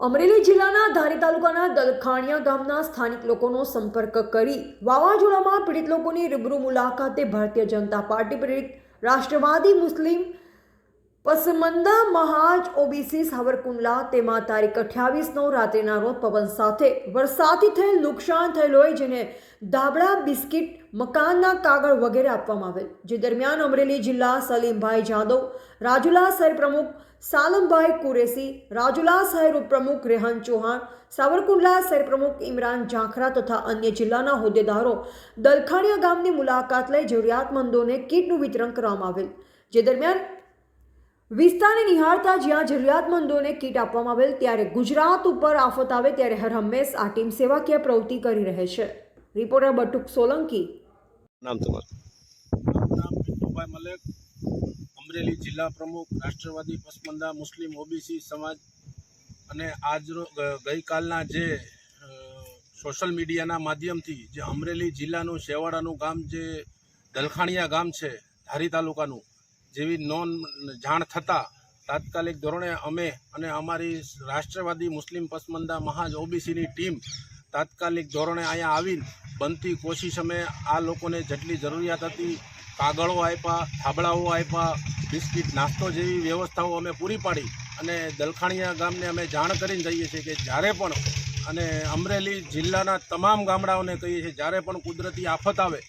અમરેલી જિલ્લાના ધારી તાલુકાના દલખાણિયા ગામના સ્થાનિક લોકોનો સંપર્ક કરી વાવાઝોડામાં પીડિત લોકોની રૂબરૂ મુલાકાતે ભારતીય જનતા પાર્ટી પ્રેરિત રાષ્ટ્રવાદી મુસ્લિમ પસમંદા મહાજ ઓબીસી સાવરકુંડલા તેમાં તારીખ અઠ્યાવીસ નવ રાત્રિના રોજ પવન સાથે વરસાદથી થયેલ નુકસાન થયેલ હોય જેને ધાબળા બિસ્કિટ મકાનના કાગળ વગેરે આપવામાં આવેલ, જે દરમિયાન અમરેલી જિલ્લા સલીમભાઈ જાદવ, રાજુલા શહેર પ્રમુખ સાલમભાઈ કુરેશી, રાજુલા શહેર ઉપપ્રમુખ રેહાન ચૌહાણ, સાવરકુંડલા શહેર પ્રમુખ ઇમરાન ઝાંખરા તથા અન્ય જિલ્લાના હોદ્દેદારો દલખાણીયા ગામની મુલાકાત લઈ જરૂરિયાતમંદોને કીટનું વિતરણ કરવામાં આવેલ, જે દરમિયાન વિસ્તારને નિહાળતા જ્યાં જરૂરિયાતમંદોને કીટ આપવામાં આવેલ ત્યારે ગુજરાત ઉપર આફત આવે ત્યારે હર હંમેશ આ ટીમ સેવાકીય પ્રવૃત્તિ કરી રહે છે. રિપોર્ટર બટુક સોલંકી. નામ તમારું. નામ પિન્ટુભાઈ મલેક અમરેલી જિલ્લા પ્રમુખ રાષ્ટ્રવાદી પસમંદા મુસ્લિમ ઓબીસી સમાજ અને આજરો ગઈકાલના જે સોશિયલ મીડિયાના માધ્યમથી જે અમરેલી જિલ્લાનું શેવાડાનું ગામ જે દલખાણિયા ગામ છે ધારી તાલુકાનું જેવી નોન જાણ થતાં તાત્કાલિક ધોરણે અમે અને અમારી રાષ્ટ્રવાદી મુસ્લિમ પસમંદા મહાજ ઓબીસીની ટીમ તાત્કાલિક ધોરણે અહીંયા આવીને બનતી કોશિશ અમે આ લોકોને જેટલી જરૂરિયાત હતી, કાગળો આપ્યા થાબડાઓ આપ્યા બિસ્કિટ, નાસ્તો જેવી વ્યવસ્થાઓ અમે પૂરી પાડી અને દલખાણીયા ગામને અમે જાણ કરીને જઈએ છીએ કે જ્યારે પણ અને અમરેલી જિલ્લાના તમામ ગામડાઓને કહીએ છીએ, જ્યારે પણ કુદરતી આફત આવે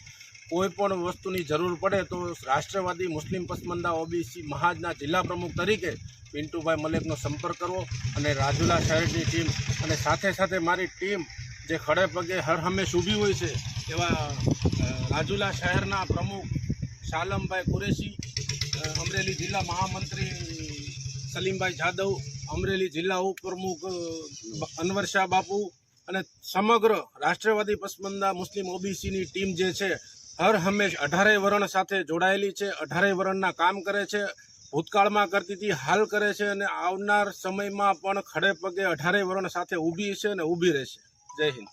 કોઈ પણ વસ્તુની જરૂર પડે તો રાષ્ટ્રવાદી મુસ્લિમ પસમંદા ઓબીસી મહાજના જિલ્લા પ્રમુખ તરીકે પિન્ટુભાઈ મલેકનો સંપર્ક કરવો અને રાજુલા શહેરની ટીમ અને સાથે સાથે મારી ટીમ જે ખડે પગે હર હંમેશ ઊભી હોય છે, એવા રાજુલા શહેરના પ્રમુખ શાલમભાઈ કુરેશી અમરેલી જિલ્લા મહામંત્રી સલીમભાઈ જાદવ, અમરેલી જિલ્લા ઉપપ્રમુખ અનવર શાહ બાપુ અને સમગ્ર રાષ્ટ્રવાદી પસમંદા મુસ્લિમ ઓબીસીની ટીમ જે છે હર હંમેશ અઢારેય વરણ સાથે જોડાયેલી છે અઢારેય વરણના કામ કરે છે, ભૂતકાળમાં કરતી હતી, હાલ કરે છે અને આવનાર સમયમાં પણ ખડે પગે અઢારેય વરણ સાથે ઊભી છે અને ઊભી રહેશે. જય હિન્દ.